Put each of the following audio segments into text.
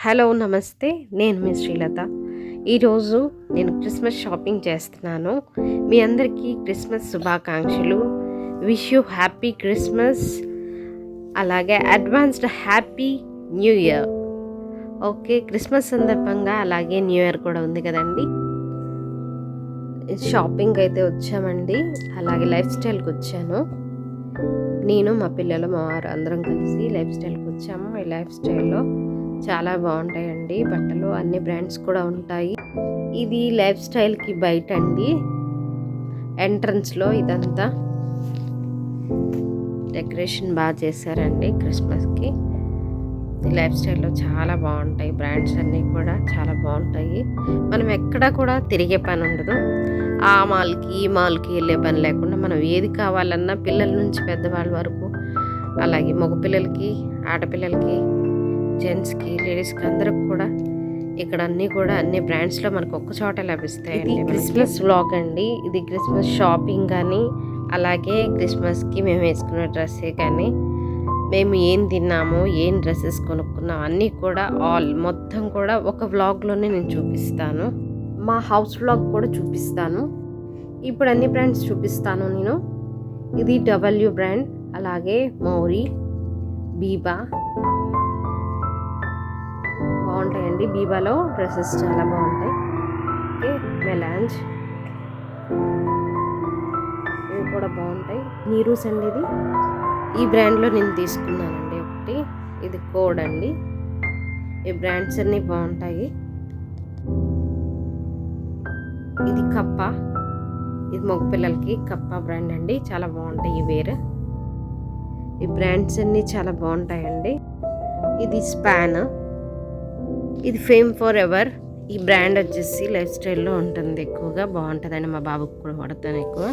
Hello నమస్తే. నేను మీ శ్రీలత. ఈరోజు నేను క్రిస్మస్ షాపింగ్ చేస్తున్నాను. మీ అందరికీ క్రిస్మస్ శుభాకాంక్షలు. విష్ యూ హ్యాపీ క్రిస్మస్ అలాగే advanced happy new year okay Christmas సందర్భంగా అలాగే న్యూ ఇయర్ కూడా ఉంది కదండి. షాపింగ్ అయితే వచ్చామండి. అలాగే లైఫ్ స్టైల్కి వచ్చాను. నేను మా పిల్లలు మా వారు అందరం కలిసి లైఫ్ స్టైల్కి వచ్చాము. ఈ లైఫ్ స్టైల్లో చాలా బాగుంటాయండి. బట్టలు అన్ని బ్రాండ్స్ కూడా ఉంటాయి. ఇది లైఫ్ స్టైల్కి బయట అండి. ఎంట్రన్స్లో ఇదంతా. డెకరేషన్ బాగా చేశారండి క్రిస్మస్కి లైఫ్ స్టైల్లో చాలా బాగుంటాయి. బ్రాండ్స్ అన్నీ కూడా చాలా బాగుంటాయి. మనం ఎక్కడ కూడా తిరిగే పని ఉండదు. ఆ మాల్కి ఈ మాల్కి వెళ్ళే పని లేకుండా మనం ఏది కావాలన్నా పిల్లల నుంచి పెద్దవాళ్ళ వరకు అలాగే మగపిల్లలకి ఆడపిల్లలకి జెంట్స్కి లేడీస్కి అందరికి కూడా ఇక్కడ అన్నీ కూడా అన్ని బ్రాండ్స్లో మనకు ఒక్క చోట లభిస్తాయి క్రిస్మస్ వ్లాగ్ అండి. ఇది క్రిస్మస్ షాపింగ్ కానీ అలాగే క్రిస్మస్కి మేము వేసుకున్న డ్రెస్సే కానీ మేము ఏం తిన్నాము ఏం డ్రెస్సెస్ కొనుక్కున్నాం అన్నీ కూడా ఆల్ మొత్తం కూడా ఒక వ్లాగ్లోనే నేను చూపిస్తాను. మా హౌస్ వ్లాగ్ కూడా చూపిస్తాను. ఇప్పుడు అన్ని బ్రాండ్స్ చూపిస్తాను నేను. ఇది డబ్ల్యూ బ్రాండ్ అలాగే మౌరి బీబా బాగుంటాయండి బీబాలో డ్రెస్సెస్ చాలా బాగుంటాయి. Okay Melange. ఇవి కూడా బాగుంటాయి. నీరూస్ అండి ఇది. ఈ బ్రాండ్లో నేను తీసుకున్నానండి ఒకటి. ఇది కోడ్ అండి. ఈ బ్రాండ్స్ అన్నీ బాగుంటాయి. ఇది కప్ప. ఇది మగపిల్లలకి కప్ప బ్రాండ్ అండి. చాలా బాగుంటాయి ఈ వేర్. ఈ బ్రాండ్స్ అన్నీ చాలా బాగుంటాయండి. ఇది స్పాన్. ఇది ఫేమ్ ఫర్ ఎవర్. ఈ బ్రాండ్ వచ్చేసి లైఫ్ స్టైల్లో ఉంటుంది ఎక్కువగా బాగుంటుందండి మా బాబుకి కూడా వాడతాను ఎక్కువ.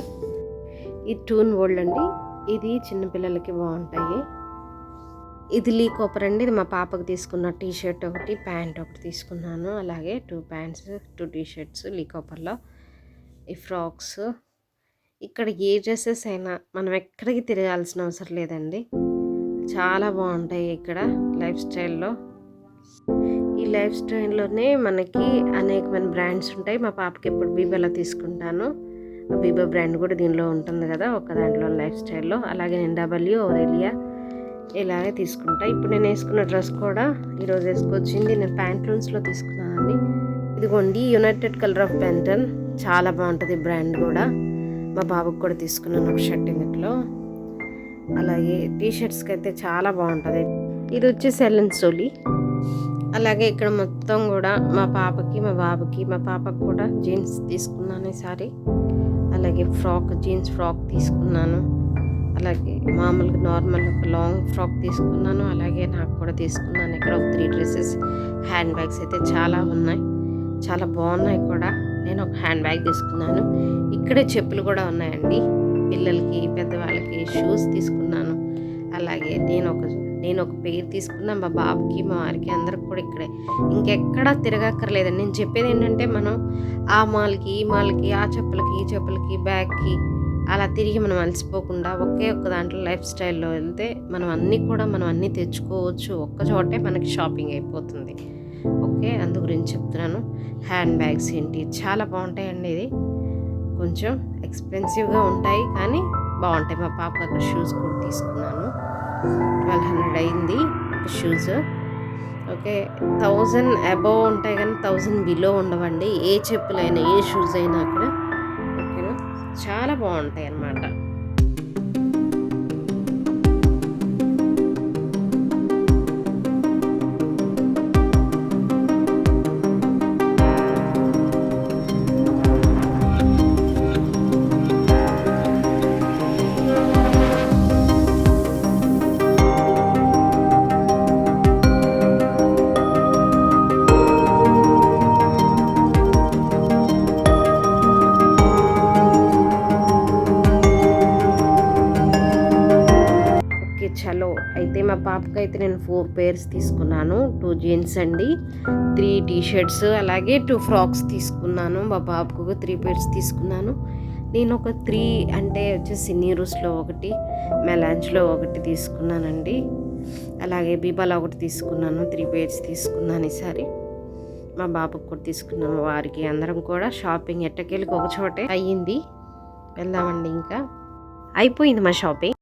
ఇది టూన్ వోల్డ్ అండి ఇది చిన్నపిల్లలకి బాగుంటాయి. ఇది లీ కాపర్ అండి ఇది మా పాపకు తీసుకున్న టీ షర్ట్ ఒకటి ప్యాంట్ ఒకటి తీసుకున్నాను. అలాగే two pants two T shirts Lee కాపర్లో ఈ ఫ్రాక్స్ ఇక్కడ ఏ డ్రెస్సెస్ అయినా మనం ఎక్కడికి తిరగాల్సిన అవసరం లేదండి. చాలా బాగుంటాయి ఇక్కడ లైఫ్ స్టైల్లో. లైఫ్ స్టైల్లోనే మనకి అనేకమైన బ్రాండ్స్ ఉంటాయి. మా పాపకి ఎప్పుడు బీబాలో తీసుకుంటాను. బీబా బ్రాండ్ కూడా దీనిలో ఉంటుంది కదా ఒక దాంట్లో లైఫ్ స్టైల్లో. అలాగే నేను డబ్ల్యూ ఓరెలియా ఇలాగే తీసుకుంటా. ఇప్పుడు నేను వేసుకున్న డ్రెస్ కూడా ఈరోజు వేసుకొచ్చింది. నేను ప్యాంట్లూన్స్లో తీసుకున్నానండి ఇదిగోండి యునైటెడ్ కలర్ ఆఫ్ పెంటన్ చాలా బాగుంటుంది బ్రాండ్ కూడా. మా బాబుకి కూడా తీసుకున్నాను ఒక షర్ట్ ఇందులో. అలాగే టీ షర్ట్స్కి అయితే చాలా బాగుంటుంది. ఇది వచ్చేసి సెలెన్ సోలీ అలాగే ఇక్కడ మొత్తం కూడా మా పాపకి మా బాబుకి మా పాపకు కూడా జీన్స్ తీసుకున్నాను ఈసారి అలాగే ఫ్రాక్ జీన్స్ ఫ్రాక్ తీసుకున్నాను. అలాగే మామూలుగా నార్మల్ ఒక లాంగ్ ఫ్రాక్ తీసుకున్నాను. అలాగే నాకు కూడా తీసుకున్నాను. ఇక్కడ ఒక త్రీ డ్రెస్సెస్. హ్యాండ్ బ్యాగ్స్ అయితే చాలా ఉన్నాయి. చాలా బాగున్నాయి కూడా. నేను ఒక హ్యాండ్ బ్యాగ్ తీసుకున్నాను. ఇక్కడే చెప్పులు కూడా ఉన్నాయండి. పిల్లలకి పెద్దవాళ్ళకి షూస్ తీసుకున్నాను. అలాగే నేను ఒక నేను ఒక పేరు తీసుకున్నా మా బాబుకి మా వారికి అందరికి కూడా ఇక్కడే. ఇంకెక్కడా తిరగక్కర్లేదండి. నేను చెప్పేది ఏంటంటే మనం ఆ మాల్కి ఈ మాల్కి ఆ చెప్పులకి ఈ చెప్పులకి బ్యాగ్కి అలా తిరిగి మనం అలసిపోకుండా ఒకే ఒక్క దాంట్లో లైఫ్ స్టైల్లో వెళ్తే మనం అన్నీ కూడా మనం అన్నీ తెచ్చుకోవచ్చు. ఒక్క చోటే మనకి షాపింగ్ అయిపోతుంది. ఓకే? అందు గురించి చెప్తున్నాను. హ్యాండ్ బ్యాగ్స్ ఏంటి? చాలా బాగుంటాయండి ఇది. కొంచెం ఎక్స్పెన్సివ్గా ఉంటాయి కానీ బాగుంటాయి. మా పాప అక్కడ షూస్ కూడా తీసుకున్నాను. ట్వెల్వ్ హండ్రెడ్ అయింది షూస్. ఓకే థౌజండ్ అబోవ్ ఉంటాయి కానీ థౌజండ్ బిలో ఉండవండి. ఏ చెప్పులైనా ఏ షూస్ అయినా అక్కడ ఓకేనా? చాలా బాగుంటాయి అన్నమాట చలో అయితే మా పాపకి అయితే నేను ఫోర్ పేర్స్ తీసుకున్నాను. టూ జీన్స్ అండి త్రీ టీ షర్ట్స్ అలాగే టూ ఫ్రాక్స్ తీసుకున్నాను. మా పాపకు త్రీ పేర్స్ తీసుకున్నాను. నేను ఒక త్రీ అంటే వచ్చేసి నీరూస్లో ఒకటి మెలాంజ్లో ఒకటి తీసుకున్నానండి. అలాగే బీబాలో ఒకటి తీసుకున్నాను త్రీ పేర్స్ తీసుకున్నాను ఈసారి. మా బాబుకి కూడా తీసుకున్నాము వారికి అందరం కూడా షాపింగ్ ఎట్టకెళ్ళి ఒక చోటే అయ్యింది. వెళ్దామండి ఇంకా. అయిపోయింది మా షాపింగ్.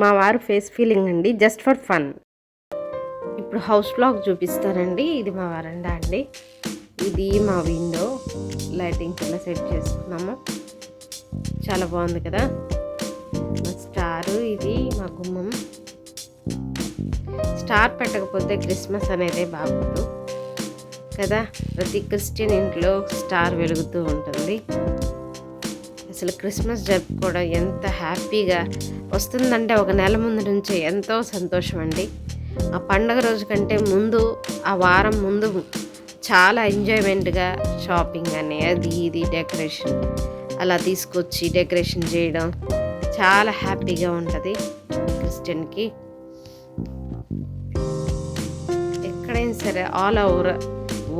మా వారు ఫేస్ ఫీలింగ్ అండి జస్ట్ ఫర్ ఫన్. ఇప్పుడు హౌస్ బ్లాగ్ చూపిస్తారండి ఇది మా వరండా అండి. ఇది మా విండో. లైటింగ్స్ ఎలా సెట్ చేసుకున్నాము. చాలా బాగుంది కదా. మా స్టారు ఇది మా గుమ్మం. స్టార్ పెట్టకపోతే క్రిస్మస్ అనేది బాగోదు కదా ప్రతి క్రిస్టియన్ ఇంట్లో స్టార్ వెలుగుతూ ఉంటుంది. అసలు క్రిస్మస్ జరుపుకోవడం ఎంత హ్యాపీగా వస్తుందంటే ఒక నెల ముందు నుంచే ఎంతో సంతోషం అండి ఆ పండగ రోజు కంటే ముందు ఆ వారం ముందు చాలా ఎంజాయ్మెంట్గా షాపింగ్ అని అది ఇది డెకరేషన్ అలా తీసుకొచ్చి డెకరేషన్ చేయడం చాలా హ్యాపీగా ఉంటుంది క్రిస్టియన్కి. ఎక్కడైనా సరే ఆల్ ఓవర్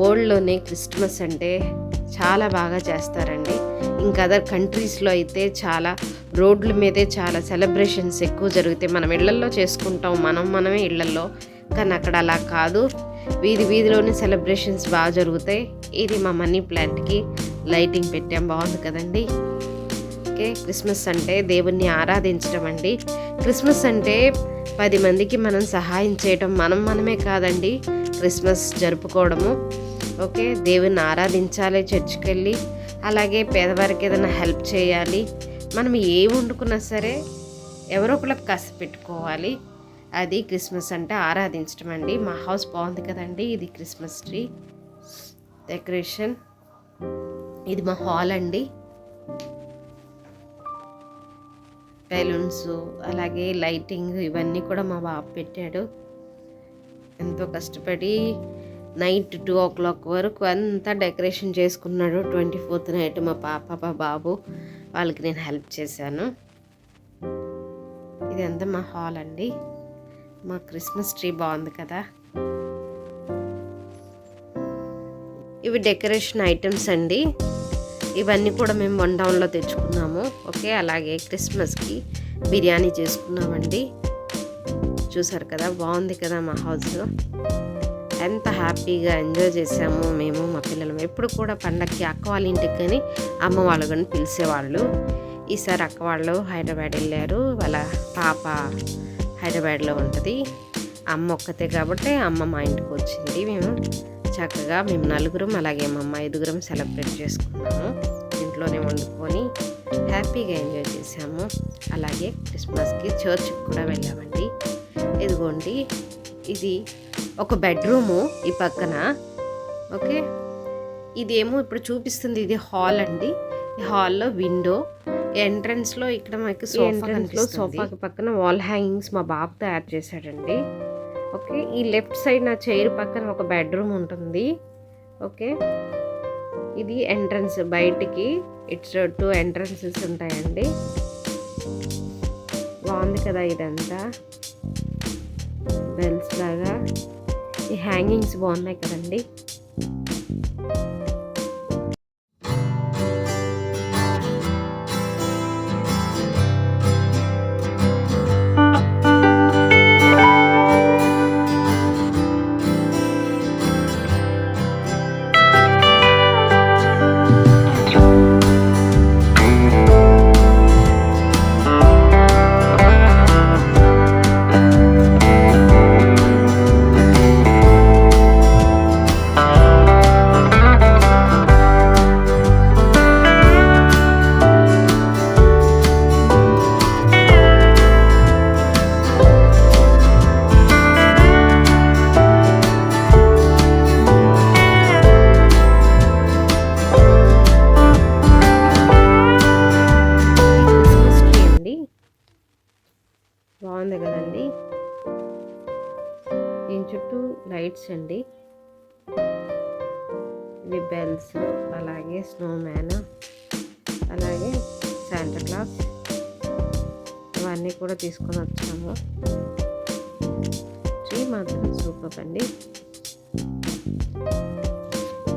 వరల్డ్లోనే క్రిస్మస్ అంటే చాలా బాగా చేస్తారండి. ఇంకా అదర్ కంట్రీస్లో అయితే చాలా రోడ్ల మీదే చాలా సెలబ్రేషన్స్ ఎక్కువ జరుగుతాయి మనం ఇళ్ళల్లో చేసుకుంటాం మనం మనమే ఇళ్ళల్లో. కానీ అక్కడ అలా కాదు. వీధి వీధిలోనే సెలబ్రేషన్స్ బాగా జరుగుతాయి. ఇది మా మనీ ప్లాంట్కి లైటింగ్ పెట్టాం. బాగుంది కదండి. ఓకే క్రిస్మస్ అంటే దేవుణ్ణి ఆరాధించడం అండి. క్రిస్మస్ అంటే పది మందికి మనం సహాయం చేయడం మనం మనమే కాదండి. క్రిస్మస్ జరుపుకోవడము. ఓకే దేవుని ఆరాధించాలి చర్చికి వెళ్ళి అలాగే పేదవారికి ఏదైనా హెల్ప్ చేయాలి. మనం ఏ వండుకున్నా సరే ఎవరో ఒకళ్ళకి కసి పెట్టుకోవాలి. అది క్రిస్మస్ అంటే ఆరాధించడం అండి. మా హౌస్ బాగుంది కదండి. ఇది క్రిస్మస్ ట్రీ. డెకరేషన్. ఇది మా హాల్ అండి. బెలూన్స్ అలాగే లైటింగ్ ఇవన్నీ కూడా మా బాబు పెట్టాడు. ఎంతో కష్టపడి నైట్ టూ ఓ క్లాక్ వరకు అంతా డెకరేషన్ చేసుకున్నాడు ట్వంటీ ఫోర్త్ నైట్ మా పాప మా బాబు. వాళ్ళకి నేను హెల్ప్ చేశాను. ఇదంతా మా హాల్ అండి. మా క్రిస్మస్ ట్రీ బాగుంది కదా. ఇవి డెకరేషన్ ఐటమ్స్ అండి. ఇవన్నీ కూడా మేము వన్ డౌన్లో తెచ్చుకున్నాము. ఓకే అలాగే క్రిస్మస్కి బిర్యానీ చేసుకున్నామండి. చూసారు కదా బాగుంది కదా మా హౌస్. ఎంత హ్యాపీగా ఎంజాయ్ చేసాము మేము మా పిల్లలు ఎప్పుడు కూడా పండగకి అక్క వాళ్ళ ఇంటికి కానీ అమ్మ వాళ్ళు కానీ పిలిచేవాళ్ళు. ఈసారి అక్క వాళ్ళు హైదరాబాద్ వెళ్ళారు. వాళ్ళ పాప హైదరాబాద్లో ఉంటుంది. అమ్మ ఒక్కతే కాబట్టి అమ్మ మా ఇంటికి వచ్చింది. మేము చక్కగా మేము నలుగురం అలాగే మా అమ్మ ఐదుగురం సెలబ్రేట్ చేసుకున్నాము. ఇంట్లోనే వండుకొని హ్యాపీగా ఎంజాయ్ చేసాము అలాగే క్రిస్మస్కి చర్చ్కి కూడా వెళ్ళామండి. ఇదిగోండి ఇది ఒక బెడ్రూము ఈ పక్కన ఓకే? ఇదేమో ఇప్పుడు చూపిస్తుంది ఇది హాల్ అండి. ఈ హాల్లో విండో. ఎంట్రన్స్లో ఇక్కడ మనకి ఎంట్రన్స్లో సోఫాకి పక్కన వాల్ హ్యాంగింగ్స్ మా బాబు తయారు చేశాడండి. ఓకే? ఈ లెఫ్ట్ సైడ్ నా చైర్ పక్కన ఒక బెడ్రూమ్ ఉంటుంది. ఓకే? ఇది ఎంట్రన్స్ బయటికి. ఇట్స్ టూ ఎంట్రన్సెస్ ఉంటాయండి. బాగుంది కదా ఇదంతా. బెల్స్ లాగా. హ్యాంగింగ్స్ బాగున్నాయి కదండి. శాంటా క్లాస్ ఇవన్నీ కూడా తీసుకొని వచ్చాము. మాత్రం సూపర్ అండి.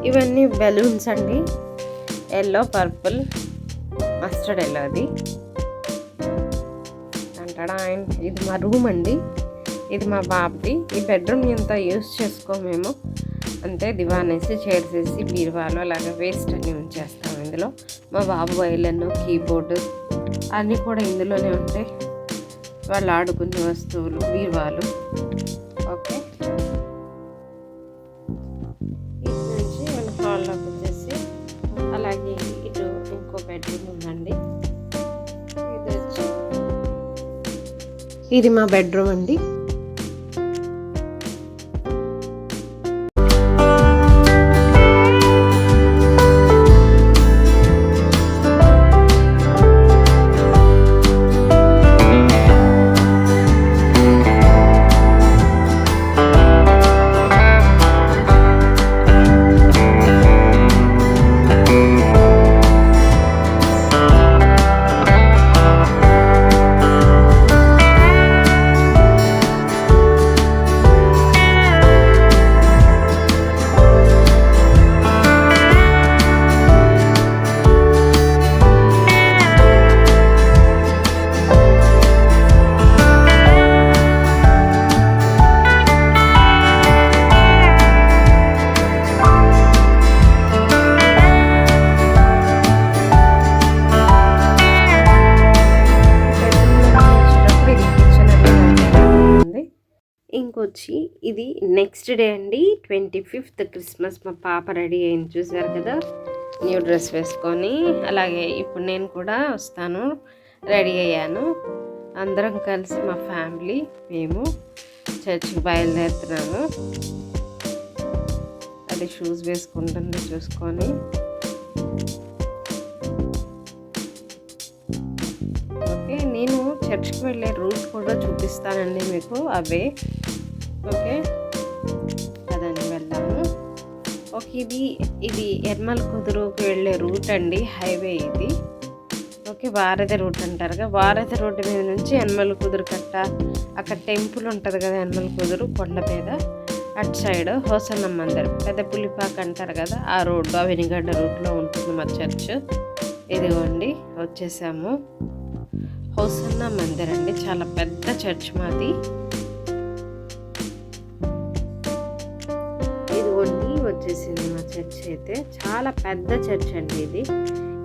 ఇవన్నీ బెలూన్స్ అండి. ఎల్లో పర్పుల్ మస్టర్డ్ ఎల్లో అది. అంటాడా ఆయన ఇది మా రూమ్ అండి. ఇది మా బాబుది. ఈ బెడ్రూమ్ ఎంత యూస్ చేసుకోమేమో అంతే దివానేసి చైర్స్ వేసి బీరువాలో అలాగే వేస్ట్ అన్ని ఉంచేస్తాం ఇందులో. మా బాబు వైలన్ కీబోర్డు అన్నీ కూడా ఇందులోనే ఉంటాయి వాళ్ళు ఆడుకునే వస్తువులు బీరువాలు. ఓకే. ఇటు నుంచి మన హాల్లోకి వచ్చేసి అలాగే ఇటు ఇంకో బెడ్రూమ్ ఉందండి. ఇది వచ్చి ఇది మా బెడ్రూమ్ అండి. ట్వంటీ ఫిఫ్త్ క్రిస్మస్ మా పాప రెడీ అయింది చూసారు కదా? న్యూ డ్రెస్ వేసుకొని అలాగే ఇప్పుడు నేను కూడా వస్తాను రెడీ అయ్యాను. అందరం కలిసి మా ఫ్యామిలీ మేము చర్చికి బయలుదేరుతున్నాము. అది షూస్ వేసుకుంటుంది చూసుకొని. ఓకే నేను చర్చ్కి వెళ్ళే రూట్ కూడా చూపిస్తానండి మీకు అవే. ఓకే. ఇది ఇది ఎర్మల్ కుదురుకి వెళ్ళే రూట్ అండి హైవే ఇది. ఓకే వారధి రూట్ అంటారు వారధి రోడ్డు మీద నుంచి ఎన్మల్ కుదురు కట్ట అక్కడ టెంపుల్ ఉంటుంది కదా ఎన్మల్ కుదురు కొండ మీద. అటు సైడ్ హోసన్న మందిర్ పెద్ద పులిపాక అంటారు కదా ఆ రోడ్డు ఆ వెనిగడ్డ రూట్లో ఉంటుంది మా చర్చ్. ఇదిగోండి వచ్చేసాము. హోసన్న మందిర్ అండి చాలా పెద్ద చర్చ్ మాది. వచ్చేసింది మా చర్చ్ అయితే. చాలా పెద్ద చర్చ్ అండి ఇది.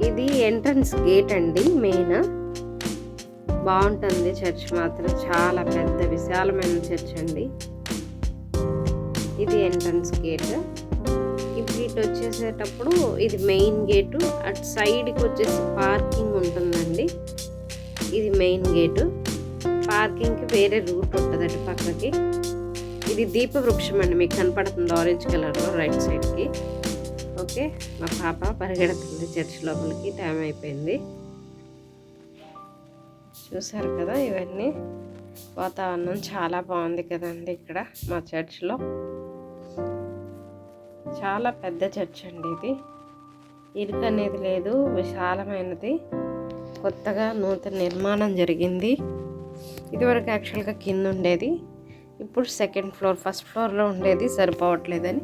ఇది ఎంట్రన్స్ గేట్ అండి మెయిన్. బాగుంటుంది చర్చ్ మాత్రం. చాలా పెద్ద విశాలమైన చర్చ్ అండి. ఇది ఎంట్రన్స్ గేట్. ఇప్పుడు ఇటు వచ్చేసేటప్పుడు ఇది మెయిన్ గేటు. అటు సైడ్కి వచ్చేసి పార్కింగ్ ఉంటుందండి. ఇది మెయిన్ గేటు. పార్కింగ్కి వేరే రూట్ ఉంటుంది అటు పక్కకి. ఇది దీప వృక్షం అండి మీకు కనపడుతుంది ఆరెంజ్ కలర్లో రైట్ సైడ్కి ఓకే మా పాప పరిగెడుతుంది చర్చ్ లోపలికి టైం అయిపోయింది. చూసారు కదా ఇవన్నీ? వాతావరణం చాలా బాగుంది కదండి ఇక్కడ మా చర్చ్లో చాలా పెద్ద చర్చ్ అండి ఇది. ఇరుకు అనేది లేదు విశాలమైనది. కొత్తగా నూతన నిర్మాణం జరిగింది. ఇదివరకు యాక్చువల్గా కింద ఉండేది. ఇప్పుడు సెకండ్ ఫ్లోర్ ఫస్ట్ ఫ్లోర్లో ఉండేది సరిపోవట్లేదని.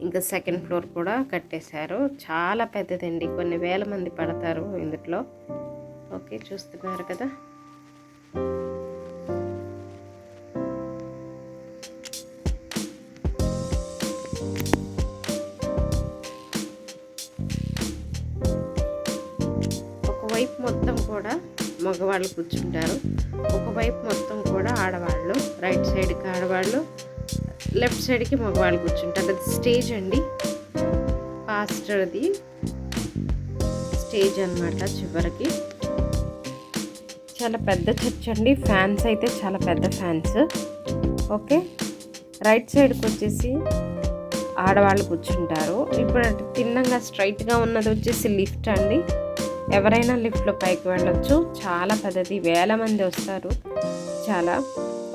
ఇంకా సెకండ్ ఫ్లోర్ కూడా కట్టేశారు. చాలా పెద్దదండి కొన్ని వేల మంది పడతారు ఇందులో ఓకే చూస్తున్నారు కదా. ఒకవైపు మొత్తం కూడా మగవాళ్ళు కూర్చుంటారు. ఒకవైపు మొత్తం కూడా ఆడవాళ్ళు రైట్ సైడ్కి ఆడవాళ్ళు లెఫ్ట్ సైడ్కి మగవాళ్ళు కూర్చుంటారు. అది స్టేజ్ అండి. పాస్టర్ది స్టేజ్ అన్నమాట చివరికి. చాలా పెద్ద చర్చ్ అండి. ఫ్యాన్స్ అయితే చాలా పెద్ద ఫ్యాన్స్. ఓకే? రైట్ సైడ్కి వచ్చేసి ఆడవాళ్ళు కూర్చుంటారు. ఇప్పుడు అటు తిన్నంగా స్ట్రైట్గా ఉన్నది వచ్చేసి లిఫ్ట్ అండి. ఎవరైనా లిఫ్ట్లో పైకి వెళ్ళొచ్చు. చాలా పెద్దది వేల మంది వస్తారు. చాలా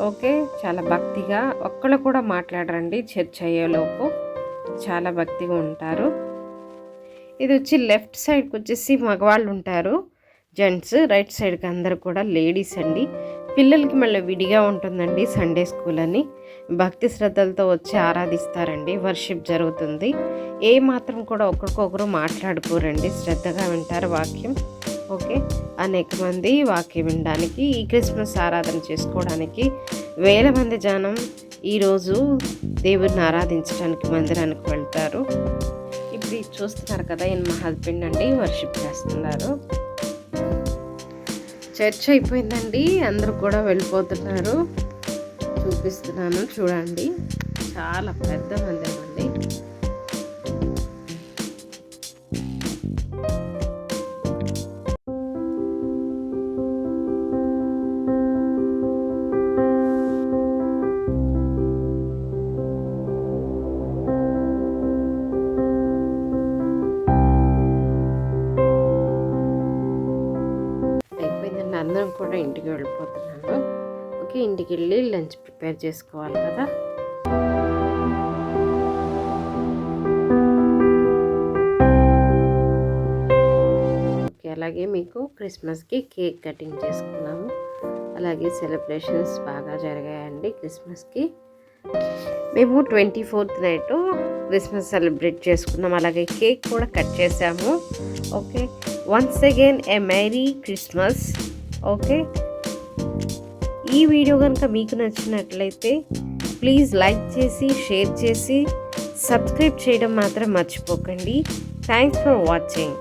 ఓకే చాలా భక్తిగా ఒక్కళ్ళు కూడా మాట్లాడరండి చర్చ్ అయ్యేలోపు చాలా భక్తిగా ఉంటారు. ఇది వచ్చి లెఫ్ట్ సైడ్కి వచ్చేసి మగవాళ్ళు ఉంటారు. జెంట్స్ రైట్ సైడ్కి అందరు కూడా లేడీస్ అండి. పిల్లలకి మళ్ళీ విడిగా ఉంటుందండి సండే స్కూల్ అని. భక్తి శ్రద్ధలతో వచ్చి ఆరాధిస్తారండి. వర్షిప్ జరుగుతుంది. ఏ మాత్రం కూడా ఒకరికొకరు మాట్లాడుకోరండి శ్రద్ధగా వింటారు వాక్యం. ఓకే? అనేక మంది వాక్యం వినడానికి ఈ క్రిస్మస్ ఆరాధన చేసుకోవడానికి వేల మంది జనం ఈరోజు దేవుడిని ఆరాధించడానికి మందిరానికి వెళ్తారు. ఇప్పుడు చూస్తున్నారు కదా ఈయన మా హస్బెండ్ అండి వర్షిప్ చేస్తున్నారు. చర్చ్ అయిపోయిందండి. అందరూ కూడా వెళ్ళిపోతున్నారు. చూపిస్తున్నాను. చూడండి. చాలా పెద్ద మందిరం. ప్రిపేర్ చేసుకోవాలి కదా. ఓకే అలాగే మీకు క్రిస్మస్కి కేక్ కటింగ్ చేసుకున్నాము. అలాగే సెలబ్రేషన్స్ బాగా జరిగాయండి క్రిస్మస్కి. మేము twenty fourth night Christmas celebrate చేసుకున్నాం. అలాగే కేక్ కూడా కట్ చేసాము. Okay once again a merry Christmas. Okay ఈ వీడియో కనుక మీకు నచ్చినట్లయితే ప్లీజ్ లైక్ చేసి షేర్ చేసి సబ్స్క్రైబ్ చేయడం మాత్రం మర్చిపోకండి. Thanks for watching